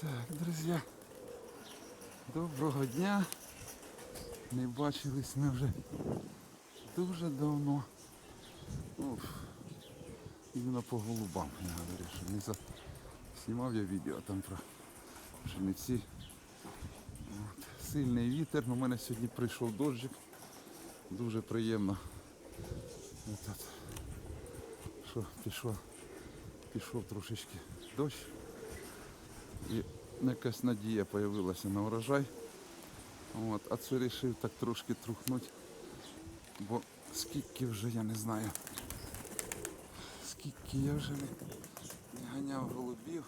Так, друзі, доброго дня. Не бачились ми вже дуже давно. Уф. Іменно по голубам, я говорю, що не за... знімав я відео там про пшениці. От. Сильний вітер, у мене сьогодні прийшов дощик. Дуже приємно. Этот, що пішов, пішов трошечки дощ. І якась надія з'явилася на урожай. От, а це вирішив так трошки трухнути. Бо скільки вже я не знаю. Скільки я вже не, ганяв голубів.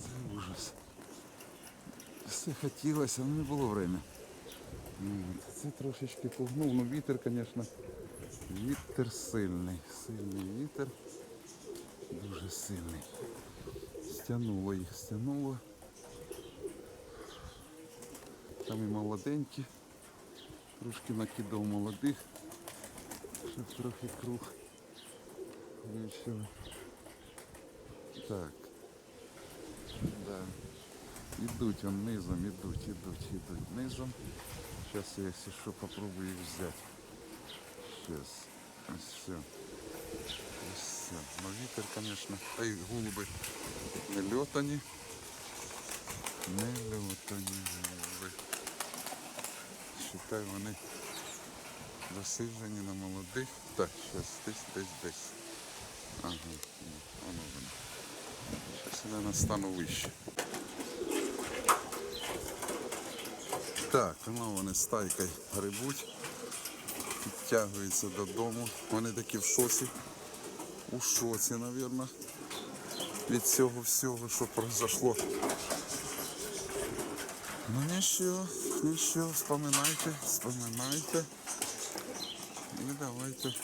Це ужас. Все хотілося, але не було время. Це трошечки пугнув. Ну вітер, звісно, вітер сильний. Сильний вітер. Дуже сильний. Стянуло їх, стянуло. Там і молоденькі. Трошки накидав молодих, щоб трохи круг вийшов. Так. Да. Ідуть вон низом, ідуть, ідуть, ідуть низом. Зараз я, якщо що, попробую їх взяти. Сейчас. Ось все. Ось все. Ну вітер, звісно. А й голуби не льотані. Не льотані голуби. Считай, вони засиджені на молодих. Так, зараз десь, десь, десь. Ага, воно воно. Зараз я настану вище. Так, ну вони стайкою грибуть, підтягуються додому. Вони такі в шоці. У шоці, мабуть, від цього всього, що произошло. Ну нічого, нічого, вспоминайте, вспоминайте. І давайте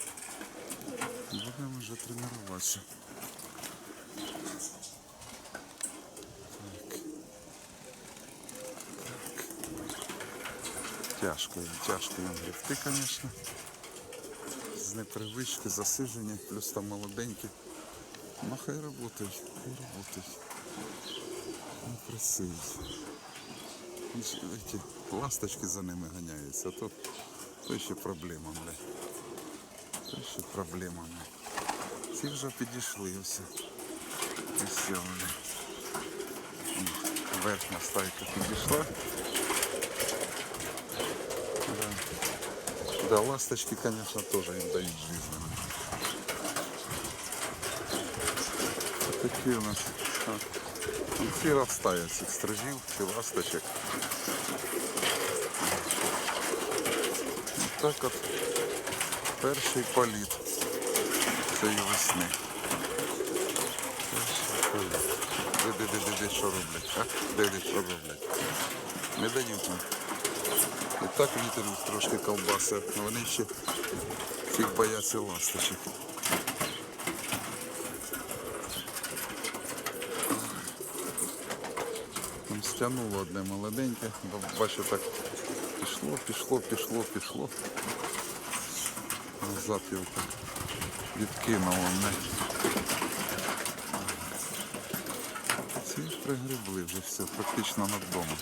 будемо вже тренуватися. Так. Так. Тяжко, тяжко їм гребти, звісно. З непривички, засиження, плюс там молоденькі. Ну хай работають, хай работають. Не працюють. Эти ласточки за ними ганяються, а тут то ще проблема, бля. То ще проблема, бля. Ці вже підійшли все. І все, бля. М, Верхня стайка підійшла. Да, ласточки, конечно, тоже им дают жизнь. Такие у нас. а, там Всі розстають цих стражів, чи ласточок. Так от перший політ цієї весни. Де, де, що роблять? А? Де, де, що роблять? Нам. І так вітер трошки ковбаси, а вони ще всіх бояться ласточок. Там стягнуло одне молоденьке, бачу так пішло, пішло, пішло, пішло. Назад його так відкинуло мене. Ці пригребли вже все, практично над домом.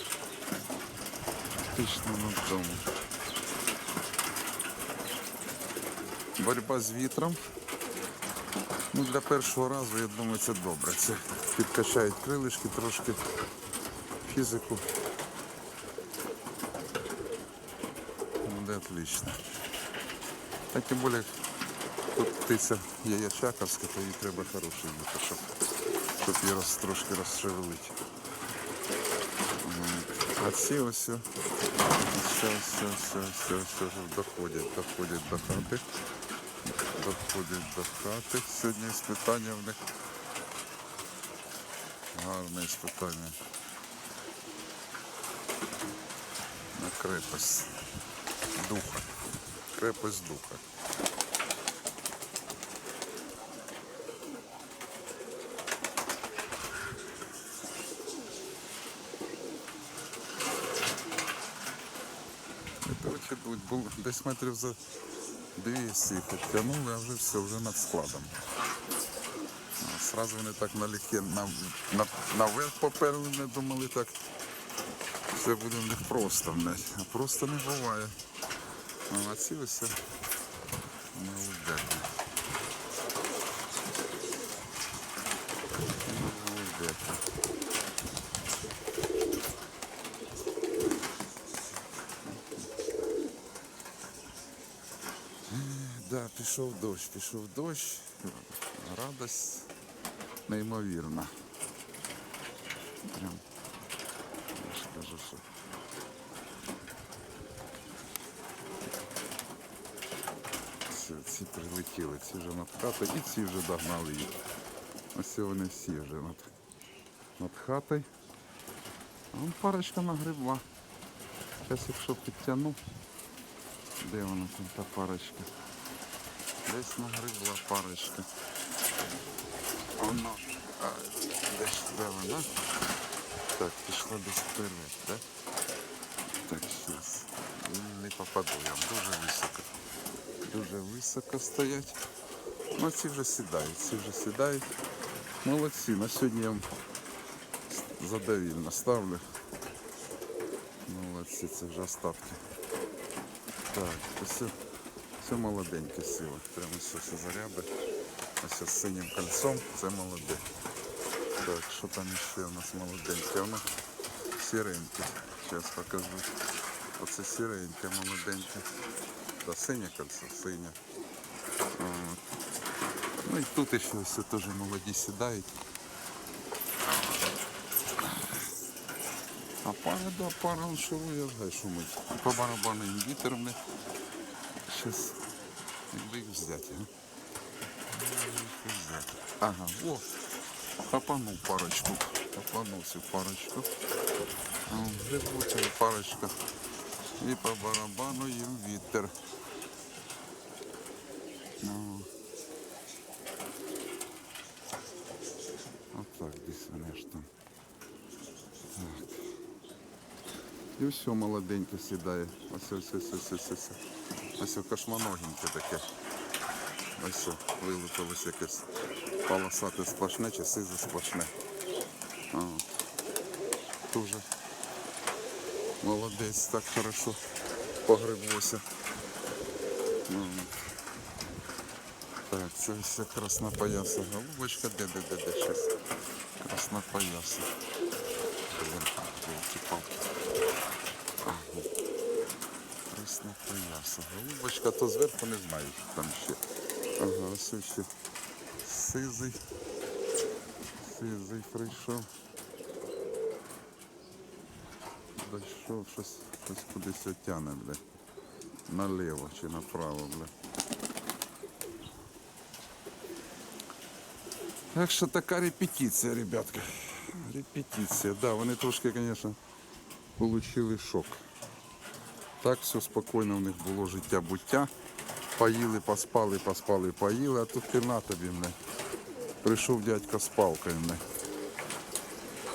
Практично над домом. Боротьба з вітром. Ну, для першого разу, я думаю, це добре. Це підкачають крилишки трошки, фізику. Буде отлично. А тим більше тут птиця є то їй треба хороший вітер, щоб, щоб її роз, трошки розшевелити. А ці ось все, все, все, все, все, все доходять, доходять до хати. Доходять до хати. Сьогодні іспитання в них. Гарне іспитання. На крепость духа. Крепость духа. Короче, десь метрів за 200 підтягнули, а вже все, вже над складом. сразу вони так налегке на, на, наверх поперли, не думали так. Все буде в них просто, блядь. А просто не буває. Ну, а ці ось молодець. Молодець. Да, пішов дощ, пішов дощ. Радость неймовірна. Прям. прилетіли, ці вже над хатою і ці вже догнали їх. Ось вони всі вже над, над хатою. А вон парочка нагребла. Зараз якщо підтягну, де вона там та парочка? Десь нагребла парочка. Воно. А, десь де вона? Так, пішла десь вперед, так? Так, зараз. Не попаду я, дуже високо. Дуже високо стоять. Ну, ці вже сідають, ці вже сідають. Молодці, на сьогодні я вам задовільно ставлю. Молодці, це вже остатки. Так, все, все молоденьке сила. Прямо все, все заряби. Ось з синім кольцом, це молоде. Так, що там ще у нас молоденьке? Воно сіреньке. Зараз покажу. Оце сіреньке, молоденьке. Та синє кольцо, синє. От. Ну і тут ще все теж молоді сідають. А пара, да, пара, он шурує, знає, шумить. По барабану їм вітер мене. Щас, якби їх взяти, а? Ага, о, хапанув парочку. Хапанув цю парочку. А, Грибу цю. І по барабану їм вітер. Ну. Отак десь вони ж там. Так. І все молоденьке сідає. Ось ось ось ось ось ось. Ось кошманогеньке таке. Ось ось вилупилось якесь полосате сплошне чи сизе сплошне. От. Дуже молодець, так хорошо погреблося. Ну, так, це все краснопояса голубочка, де де де де щось. Краснопояса. Краснопояса. Голубочка, то зверху не знаю, що там ще. Ага, ось ще сизий. Сизий прийшов. Дійшов щось, щось кудись отяне, бля. Наліво чи направо, бля. Так що така репетиція, ребятка. Репетиція, да, вони трошки, звісно, отримали шок. Так все спокійно в них було життя буття. Поїли, поспали, поспали, поїли, а тут ти на тобі мене. Прийшов дядько з палкою мене.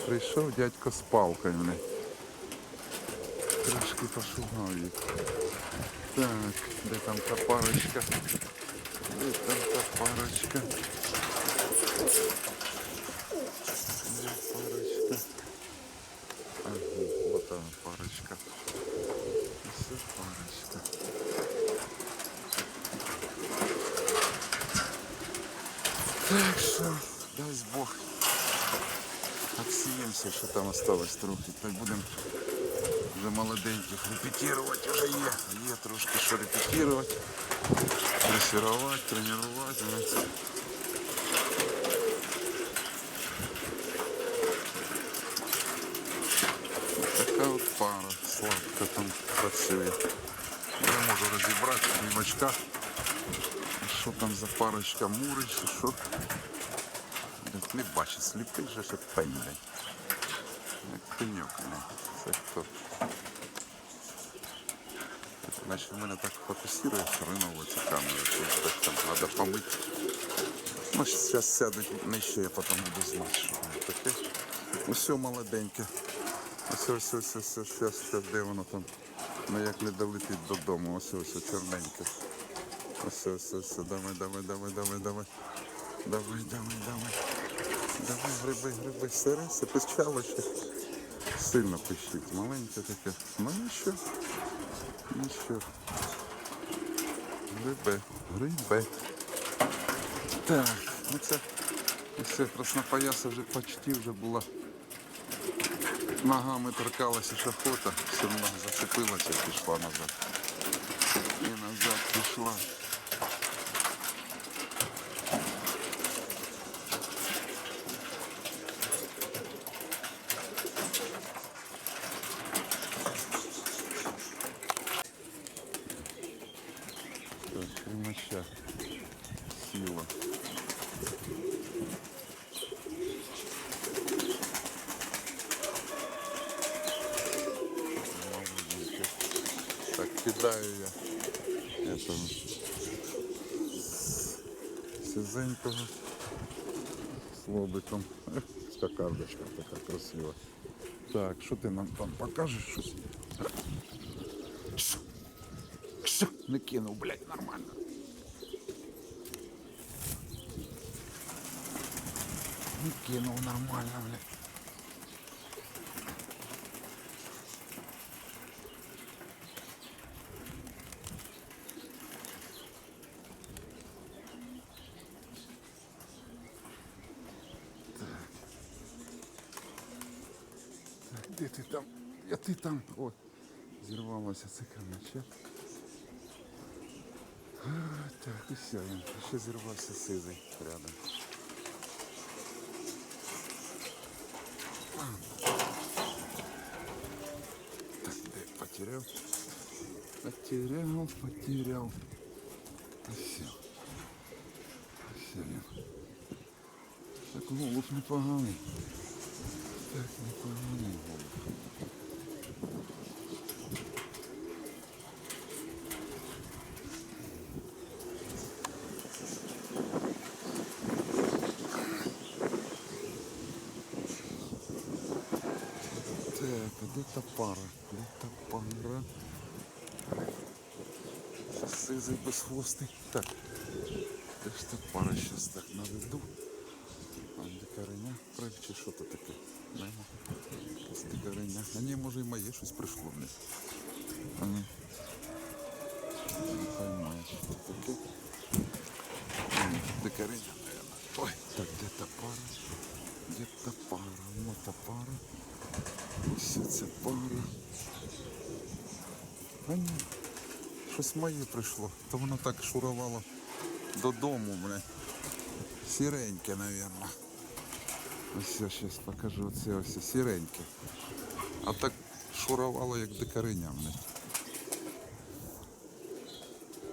Прийшов дядько з палкою мене. Трошки пошугав їх. Так, де там та парочка? Де там та парочка? Де парочка? Ага, вот она парочка. Все парочка. Так що, дай Бог. Отсіємося, що там осталось трохи. Так будемо вже молоденьких репетировать вже є. Є трошки що репетировать. Дрессировать, тренувати. Працює. Я можу розібрати в очках. Що там за парочка мури чи що? Не бачу, сліпий же ще блядь. Як пеньок, блядь. Це хто? Значить, в мене так фокусує хреново ця камера, так там треба помити. Ну, зараз сядуть нижче, я потім буду знати, що воно таке. Усе молоденьке. Ось ось ось ось зараз, зараз, де воно там. Ну як не долетить додому, ось ось чорненьке. Ось ось ось, давай, давай, давай, давай, давай. Давай, давай, давай. Давай гриби, гриби, сири, це пищало ще. Сильно пищить. Маленьке таке. Ну нічого. Нічого. Гриби, гриби. Так, ну це все краснопояса вже почти вже була. Ногами торкалася шахота, все одно зацепилася пішла назад. І назад пішла. Кидаю я этого сизенького з лобиком. Ех, Скакардочка така красива. Так, що ти нам там покажеш щось? Що? Що? Не кинув, блядь, нормально. Не кинув нормально, блядь. Так, де ти там? Я ти там. О, зірвалося це кремача. Так, і все, він ще зірвався сизий рядом. Так, де потеряв? Потеряв, потеряв. І все. І все він. Так голуб непоганий. Так, непоганий голуб. Безхвостий. Так. Де ж та пара щас так наведу? Прив чи що то таке? Кореня. А ні, може і моє щось прийшло в них. А ні. Не поймаю, що це таке. Кореня, наверное. Ой, так, де та пара? Де та пара? Ну та пара. Ось ця пара. А ні, щось моє прийшло. То воно так шурувало додому, бля. Сіреньке, напевно. Ось я зараз покажу оце ось сіреньке. А так шурувало, як дикариня, бля.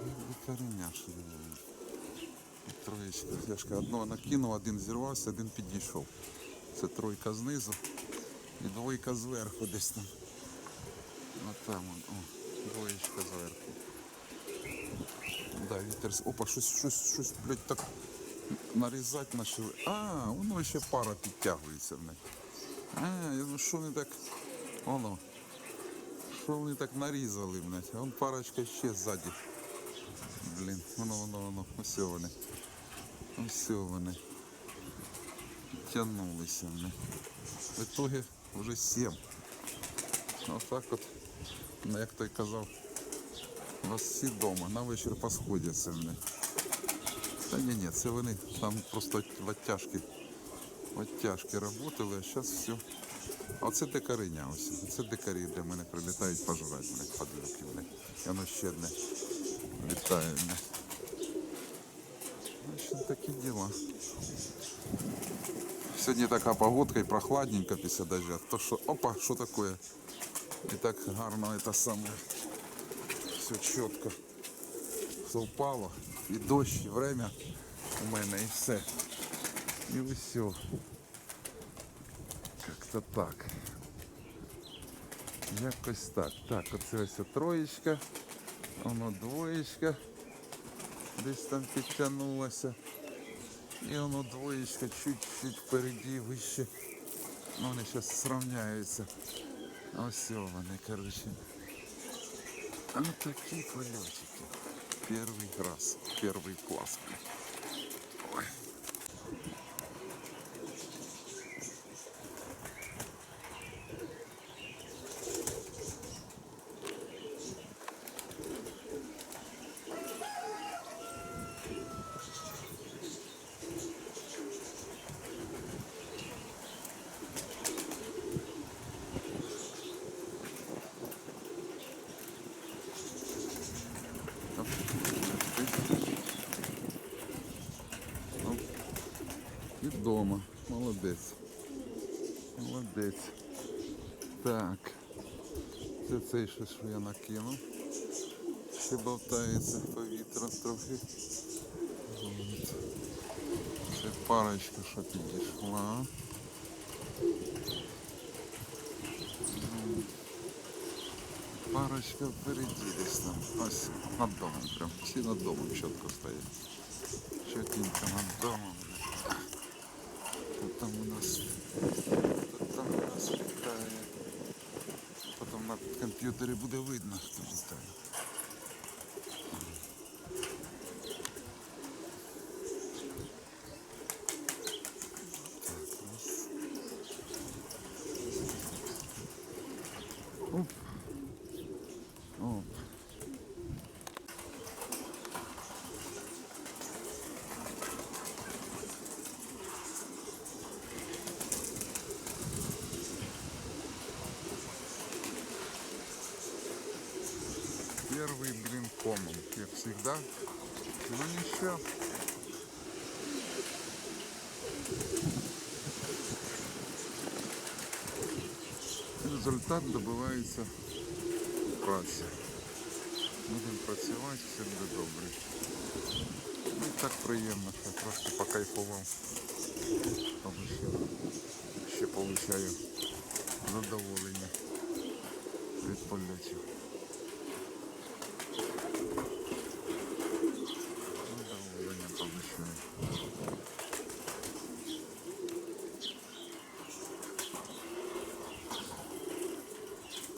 Як Дикариня шурувало. Троєчка. Ж одного накинув, один зірвався, один підійшов. Це тройка знизу і двойка зверху десь там. А там о, двоєчка зверху. Да, вітер. Опа, щось, щось, щось, блядь, так нарізати почали. А, воно ще пара підтягується в них. А, я ну що вони так. Воно. Що вони так нарізали, блядь? Вон парочка ще ззаді. Блін, воно, воно, воно. Ось вони. Ось вони. Тянулися вони. В итоге вже сім. Отак от, як той казав, у вас всі вдома, на вечір посходяться вони. Та ні, ні, це вони там просто в оттяжки, в оттяжки работали, а зараз все. А це дикариня ось. Це дикарі, де мене прилітають пожрати, блядь, подлюки, блядь. І воно ще одне літає, блядь. Значить, такі діла. Сьогодні така погодка і прохладненько після дождя. То що, опа, що таке? І так гарно це саме. Все чітко. Все впало. І дощ, і время у мене, і все. І все. Як-то так. Якось так. Так, оце ось троєчка. Воно двоєчка. Десь там підтягнулося. І воно двоєчка чуть-чуть впереді, вище. Ну, вони зараз сравняються. Ось вони, коротше. А такие полетики. Первый раз, первый клас. Ой. Молодець. Так. Ще, що я накинув. Ще болтається повітря трохи. От. Ще парочка, що підійшла. Парочка впереді десь там. Ось над домом прям. Всі над домом чітко стоять. Чотенько над домом. Тут там у нас тут там у нас літає. На комп'ютері буде видно, хто літає. Так, раз. Оп. Оп. Первый блин комом, как всегда. Ну ничего. Результат добивається в праці. Будемо працювати, все буде добре. Ну так приємно, що я трошки покайфував. Тому що ще получаю задоволення від польотів. Задоволення получаю.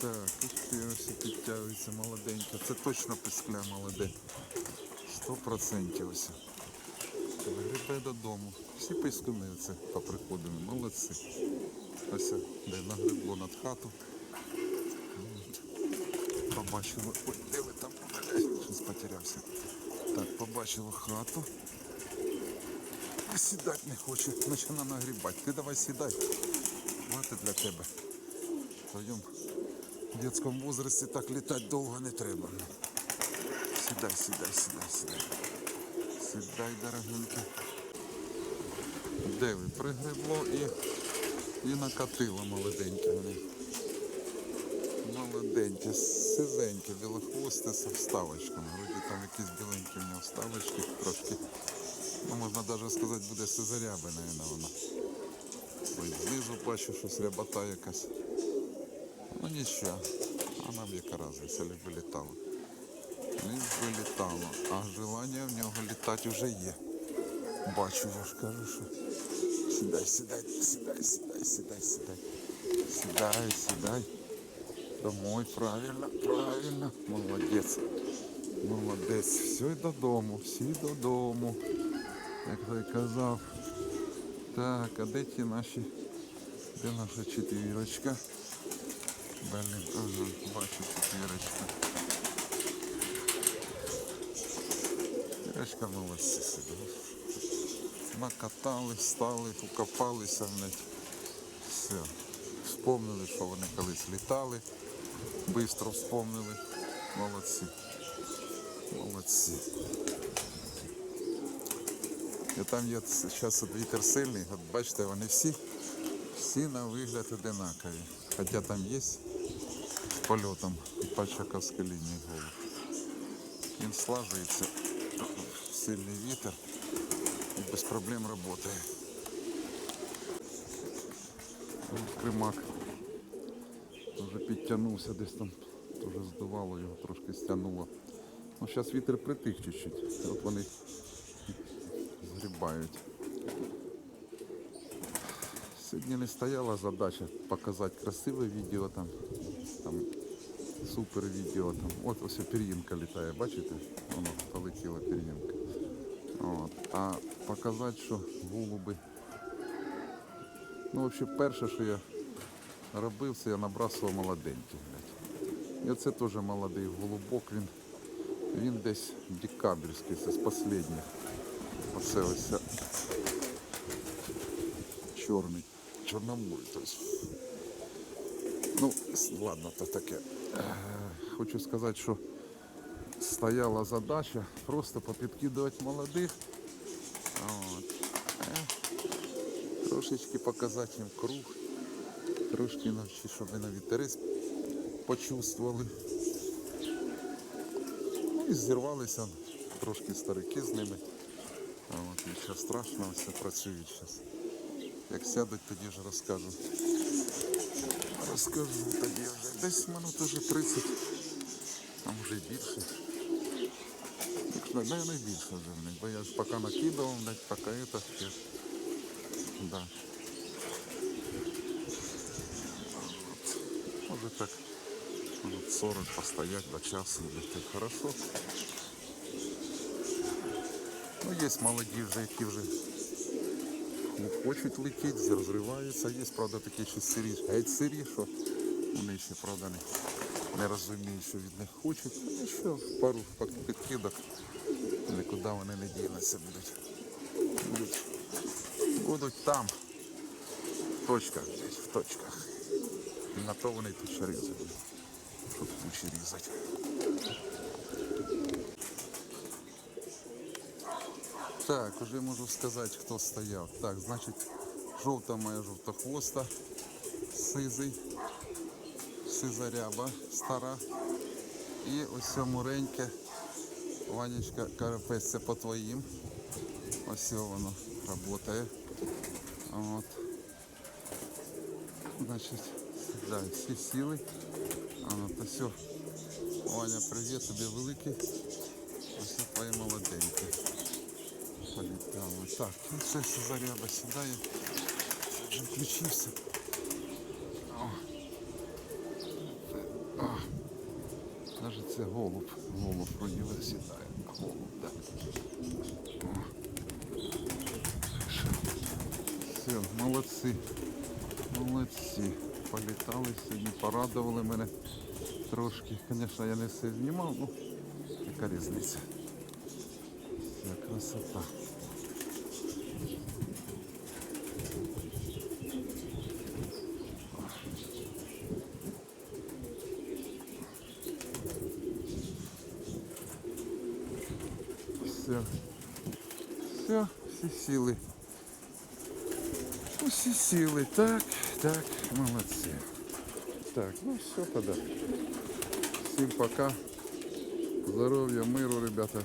Так, ось підтягується молоденька. Це точно пискля молоде. Сто процентів ось. Грибе додому. Всі пискуни це поприходили. Молодці. Ось де нагребло над хату. Побачили. Ой, де ви там? Щось потерявся. Так, побачили хату. Сідати не хоче, починає нагрібати. Ти давай сідай. Хватить для тебе. В твоєму детскому возрасте так летать довго не треба. Сідай, сідай, сідай, сідай. Сідай, дорогенький. Де ви? Пригребло і, і накатило молоденьке вони. Молоденьке, сизеньке, білохвосте з вставочками. Вроді там якісь біленькі в нього вставочки трошки. Ну, можна навіть сказати, буде сизаряби, мабуть, вона. Знизу бачу, щось рябота якась. Ну нічого, а нам яка разниця. Лиш би літало, а желання в нього літати вже є. Бачу, я ж кажу, що. Сідай, сідай, сідай, сідай, сідай, сідай. Сідай, сідай. Домой, правильно, правильно. Молодець. Молодець. Все й додому, всі додому. Як той казав. Так, а де ті наші? Де наша четвірочка? Блін, ага, бачу четвірочка. Четвірочка молодці собі. Накатались, стали, укопалися в них. Все. Вспомнили, що вони колись літали. Бистро вспомнили. Молодці. Молодці. І там є зараз вітер сильний, от бачите, вони всі, всі на вигляд одинакові. Хоча там є польотом по Чаковській лінії голуб. Він слажується в сильний вітер і без проблем працює. Примак вже підтягнувся десь там, теж здувало його, трошки стягнуло. Ну, зараз вітер притих чуть-чуть. От вони згрібають. Сьогодні не стояла задача показати красиве відео там, там Супер відео там. От ось пір'їнка літає, бачите? Воно полетіла пір'їнка. А показати, що голуби. Ну, взагалі, перше, що я робив, це я набрасував молоденьких. І оце теж молодий голубок, він, він десь декабрьський, це з останніх. Оце ось чорний. Тобто. Ну, ладно, то таке. Е, Хочу сказати, що стояла задача просто попідкидувати молодих. От. Е, Трошечки показати їм круг. Трошки навчи, щоб ви на вітерець почувствували. Ну і зірвалися трошки старики з ними. От нічого страшного, все працюють зараз. Як сядуть, тоді ж розкажу. Розкажу тоді вже. Десь минут уже 30, а може й більше. Ну, Наверное, більше вже в них, бо я ж поки накидав, блядь, поки это ще. Да. От. Може так минут 40 постоять до часу, блядь, так хорошо. Ну, є молоді вже, які вже не хочуть летіти, розриваються. Є, правда, такі ще сирі, геть сирі, що вони ще, правда, не, не розуміють, що від них хочуть. Ну, що, пару підкидок, нікуди вони не дінуться будуть. Будуть, будуть там. В точках, десь, в точках. І на то вони тут ще різають, щоб кучі різати. Так, уже можу сказати, хто стояв. Так, значить, жовта моя жовтохвоста, сизий, сиза ряба стара. І ось муреньке. Ванечка карапець, це по твоїм. Ось воно працює. От. Значить, да, всі сіли. То все. Ваня, привіт, тобі великий. Ось твої молоденькі. Полетало. Так, ну все заряба сідає. Вже включився. О. О. Даже це голуб. Голуб вроді сідає. Голуб, так. Що? Все, молодці. Молодці. Політали сьогодні, порадували мене трошки. Звісно, я не все знімав, ну яка різниця. Красота. Все. Все, всі сіли. Усі сіли. Так, так, молодці. Так, ну все тогда. Всім пока. Здоров'я, миру, ребята.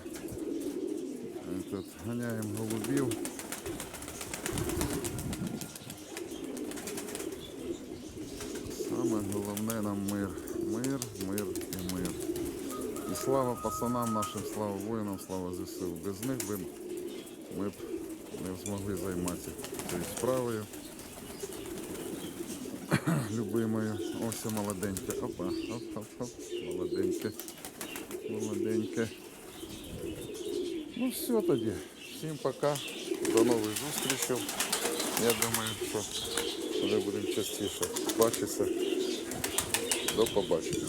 Тут гоняємо голубів. Саме головне нам мир. Мир, мир і мир. І слава пацанам нашим, слава воїнам, слава ЗСУ. Без них би ми б не змогли займатися цією справою. Любимою. Ось молоденьке. Опа, оп, оп, оп. Молоденьке. Молоденьке. Ну все тоді. Всім пока. До нових зустрічей. Я думаю, що вже будемо частіше бачитися. До побачення.